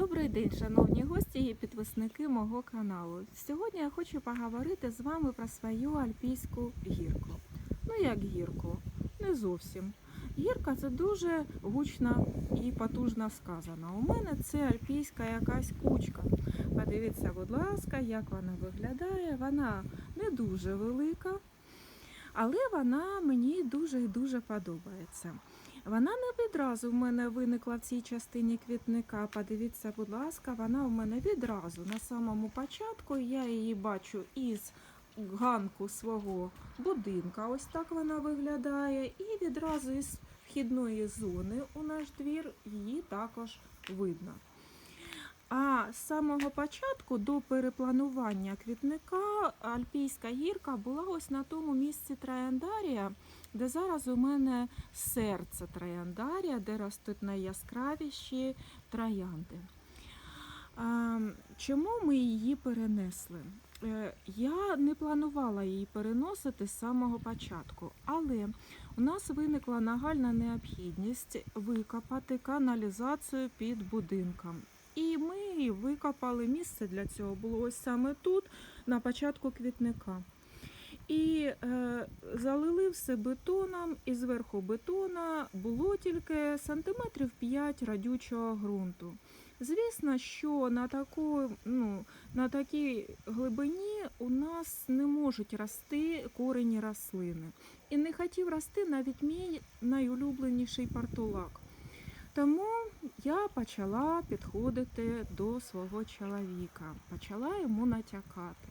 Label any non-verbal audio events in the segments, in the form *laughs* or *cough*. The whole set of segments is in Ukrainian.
Добрий день, шановні гості і підписники мого каналу. Сьогодні я хочу поговорити з вами про свою альпійську гірку. Ну як гірку? Не зовсім. Гірка це дуже гучно і потужно сказано. У мене це альпійська якась кучка. Подивіться, будь ласка, як вона виглядає. Вона не дуже велика, але вона мені дуже і дуже подобається. Вона не відразу в мене виникла в цій частині квітника. Подивіться, будь ласка, вона в мене відразу на самому початку. Я її бачу із ганку свого будинка. Ось так вона виглядає. І відразу із вхідної зони у наш двір її також видно. А з самого початку до перепланування квітника Альпійська гірка була ось на тому місці Трояндарія, де зараз у мене серце Трояндарія, де ростуть найяскравіші троянди. Чому ми її перенесли? Е, Я не планувала її переносити з самого початку, але у нас виникла нагальна необхідність викопати каналізацію під будинком. І ми викопали місце для цього. Було ось саме тут, на початку квітника. І е, залили все бетоном, і зверху бетона було тільки сантиметрів 5 радючого ґрунту. Звісно, що на, таку, ну, на такій глибині у нас не можуть рости корені рослини. І не хотів рости навіть мій найулюбленіший партулак. Тому я почала підходити до свого чоловіка, почала йому натякати.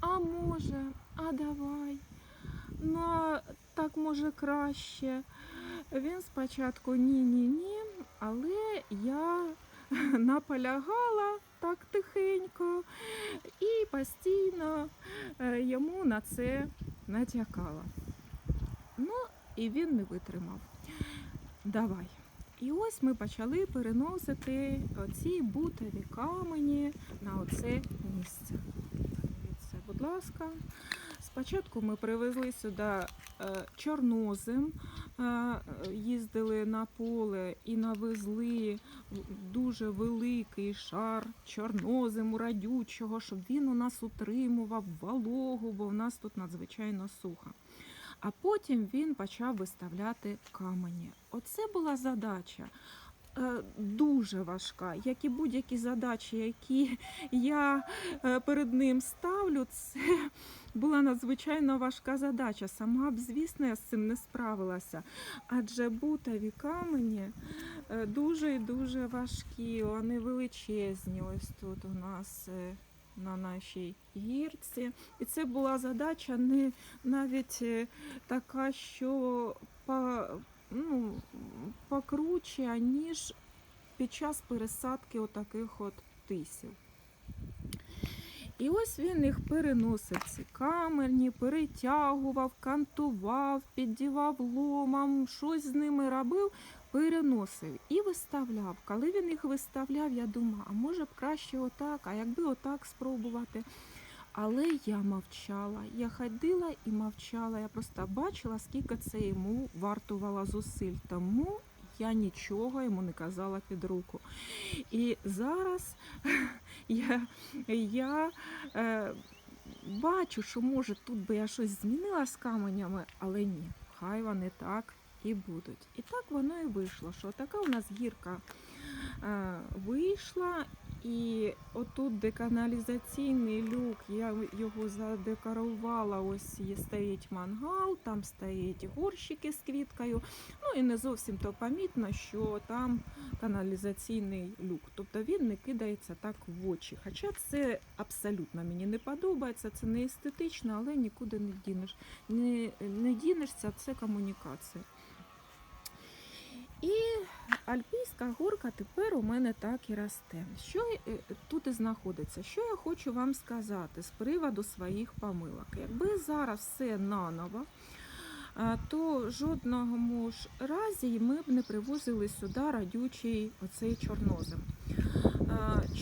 А може, а давай, ну а так може краще. Він спочатку ні-ні-ні, але я *laughs* наполягала так тихенько і постійно е, йому на це натякала. Ну, і він не витримав. Давай. І ось ми почали переносити оці бутові камені на оце місце. Будь ласка. Спочатку ми привезли сюди е, чорнозем, е, їздили на поле і навезли дуже великий шар чорнозиму радючого, щоб він у нас утримував вологу, бо в нас тут надзвичайно сухо. А потім він почав виставляти камені. Оце була задача. Е, Дуже важка, як і будь-які задачі, які *laughs* я е, перед ним ставлю, це була надзвичайно важка задача. Сама б, звісно, я з цим не справилася. Адже бутові камені е, дуже і дуже важкі, вони величезні. Ось тут у нас на нашій гірці. І це була задача не навіть така, що ну, покруче, ніж під час пересадки отаких от тисів. І ось він їх переносив ці камерні, перетягував, кантував, піддівав ломом, щось з ними робив, переносив і виставляв. Коли він їх виставляв, я думала, а може б краще отак, а якби отак спробувати. Але я мовчала, я ходила і мовчала. Я просто бачила, скільки це йому вартувало зусиль. Тому я нічого йому не казала під руку. І зараз *laughs* я, я е, бачу, що може тут би я щось змінила з каменями, але ні, хай вони так і будуть. І так воно і вийшло, що така у нас гірка е, вийшла. І отут деканалізаційний люк, я його задекорувала. Ось є стоїть мангал, там стоять горщики з квіткою. Ну і не зовсім то помітно, що там каналізаційний люк. Тобто він не кидається так в очі. Хоча це абсолютно мені не подобається, це не естетично, але нікуди не дінеш. Не, не дінешся, це комунікація. І Альпійська горка тепер у мене так і росте. Що е, тут і знаходиться? Що я хочу вам сказати з приводу своїх помилок? Якби зараз все наново, то в жодному ж разі ми б не привозили сюди радючий оцей чорнозем.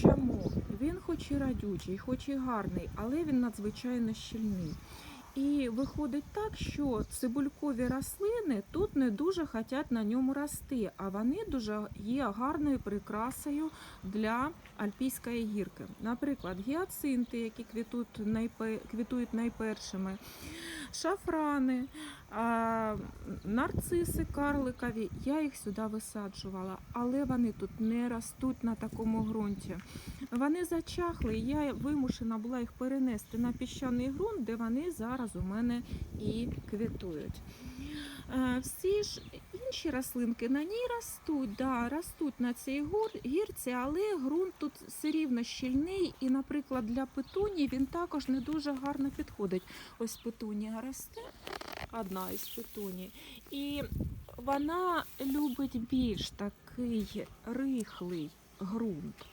Чому? Він хоч і радючий, хоч і гарний, але він надзвичайно щільний. І виходить так, що цибулькові рослини тут не дуже хочуть на ньому рости, а вони дуже є гарною прикрасою для альпійської гірки. Наприклад, гіацинти, які квітують, найпе- квітують найпершими, шафрани, нарциси карликові. Я їх сюди висаджувала, але вони тут не ростуть на такому ґрунті. Вони зачахли, я вимушена була їх перенести на піщаний ґрунт, де вони зараз у мене і квітують. Е, Всі ж інші рослинки на ній ростуть, да, ростуть на цій гірці, але ґрунт тут все рівно щільний, і, наприклад, для петунії він також не дуже гарно підходить. Ось петунія росте, одна із петуній, і вона любить більш такий рихлий ґрунт.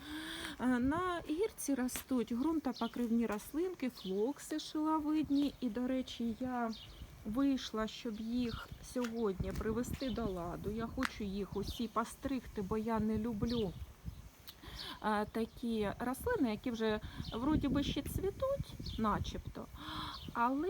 Е, На гірці ростуть ґрунтопокривні рослинки, флокси шиловидні. І, до речі, я вийшла, щоб їх сьогодні привести до ладу. Я хочу їх усі постригти, бо я не люблю е, такі рослини, які вже вроді би ще цвітуть, начебто, але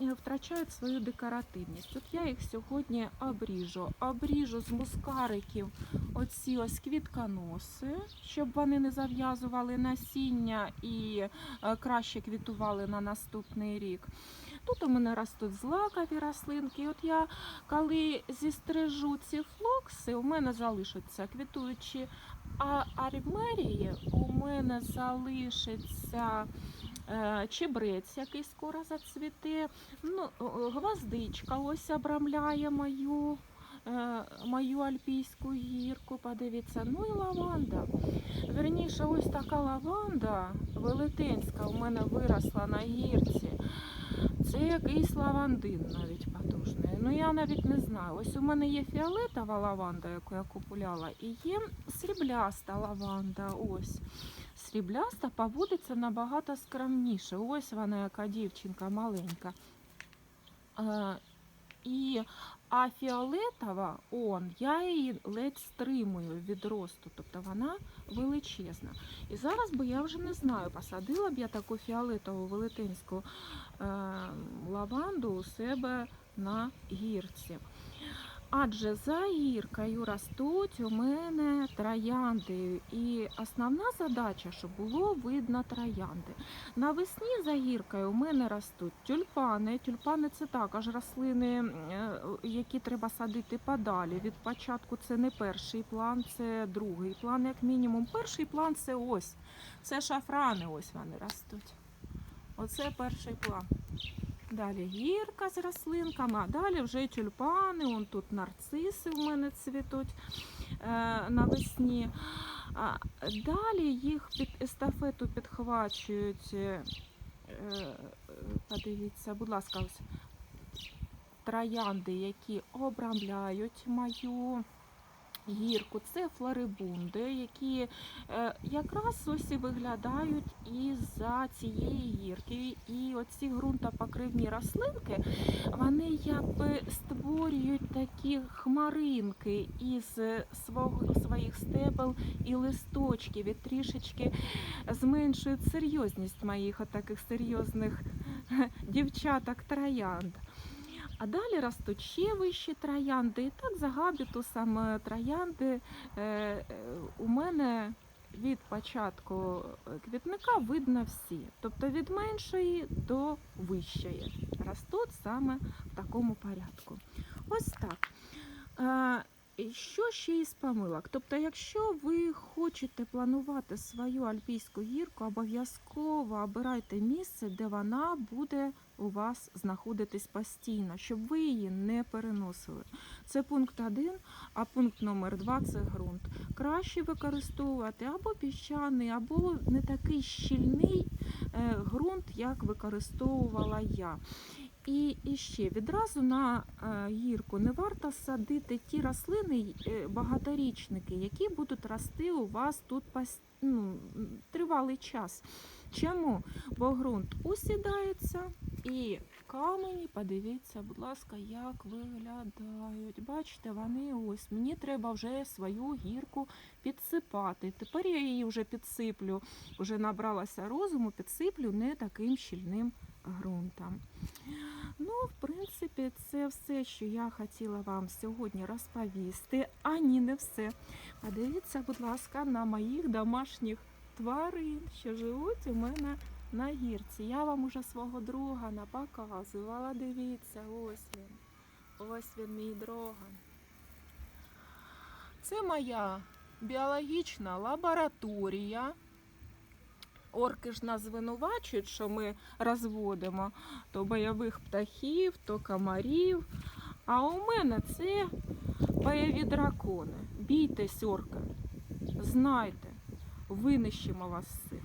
е, втрачають свою декоративність. От я їх сьогодні обріжу. Обріжу з мускариків оці ось квітконоси, щоб вони не зав'язували насіння і е, краще квітували на наступний рік. Тут у мене ростуть злакові рослинки. От я коли зістрижу ці флокси, у мене залишаться квітуючі армерії, у мене залишиться чебрець, який скоро зацвіте. Ну, гвоздичка ось обрамляє мою. е, Мою альпійську гірку, подивіться, ну і лаванда. Верніше, ось така лаванда велетенська у мене виросла на гірці. Це якийсь лавандин навіть потужний. Ну я навіть не знаю. Ось у мене є фіолетова лаванда, яку я купувала, і є срібляста лаванда. Ось. Срібляста поводиться набагато скромніше. Ось вона, яка дівчинка маленька. І, а фіолетова, он, я її ледь стримую від росту, тобто вона величезна. І зараз би я вже не знаю, посадила б я таку фіолетову велетенську е, лаванду у себе на гірці. Адже за гіркою ростуть у мене троянди. І основна задача, щоб було видно троянди. Навесні за гіркою у мене ростуть тюльпани. Тюльпани це також рослини, е, які треба садити подалі. Від початку це не перший план, це другий план, як мінімум. Перший план це ось. Це шафрани, ось вони ростуть. Оце перший план. Далі гірка з рослинками, а далі вже тюльпани, он тут нарциси у мене цвітуть е, навесні. Далі їх під естафету підхвачують. е, Подивіться, будь ласка, ось троянди, які обрамляють мою гірку. Це флорибунди, які е, якраз ось і виглядають із-за цієї гірки. І оці ґрунтопокривні рослинки, вони якби створюють такі хмаринки із своїх стебел і листочків, і трішечки зменшують серйозність моїх отаких серйозних дівчаток троянд. А далі ростуть ще вищі троянди. І так за габітусом троянди е, е, у мене від початку е, квітника видно всі. Тобто від меншої до вищої. Ростуть саме в такому порядку. Ось так. Що ще із помилок? Тобто, якщо ви хочете планувати свою альпійську гірку, обов'язково обирайте місце, де вона буде у вас знаходитись постійно, щоб ви її не переносили. Це пункт один, а пункт номер два це ґрунт. Краще використовувати або піщаний, або не такий щільний е, ґрунт, як використовувала я. І, ще відразу на е, гірку не варто садити ті рослини, е, багаторічники, які будуть рости у вас тут ну, тривалий час. Чому? Бо ґрунт усідається і камені, подивіться, будь ласка, як виглядають. Бачите, вони ось. Мені треба вже свою гірку підсипати. Тепер я її вже підсиплю, вже набралася розуму, підсиплю не таким щільним ґрунтом. Ну, в принципі, це все, що я хотіла вам сьогодні розповісти. А ні, не все. Подивіться, будь ласка, на моїх домашніх тварин, що живуть у мене на гірці. Я вам уже свого друга напоказувала. Дивіться, ось він. Ось він, мій дроган. Це моя біологічна лабораторія. Орки ж нас звинувачують, що ми розводимо то бойових птахів, то комарів. А у мене це бойові дракони. Бійтесь, орки. Знайте, винищимо вас всіх.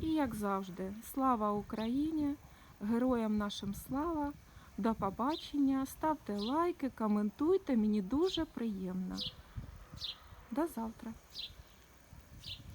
І як завжди, слава Україні, героям нашим слава. До побачення, ставте лайки, коментуйте, мені дуже приємно. До завтра.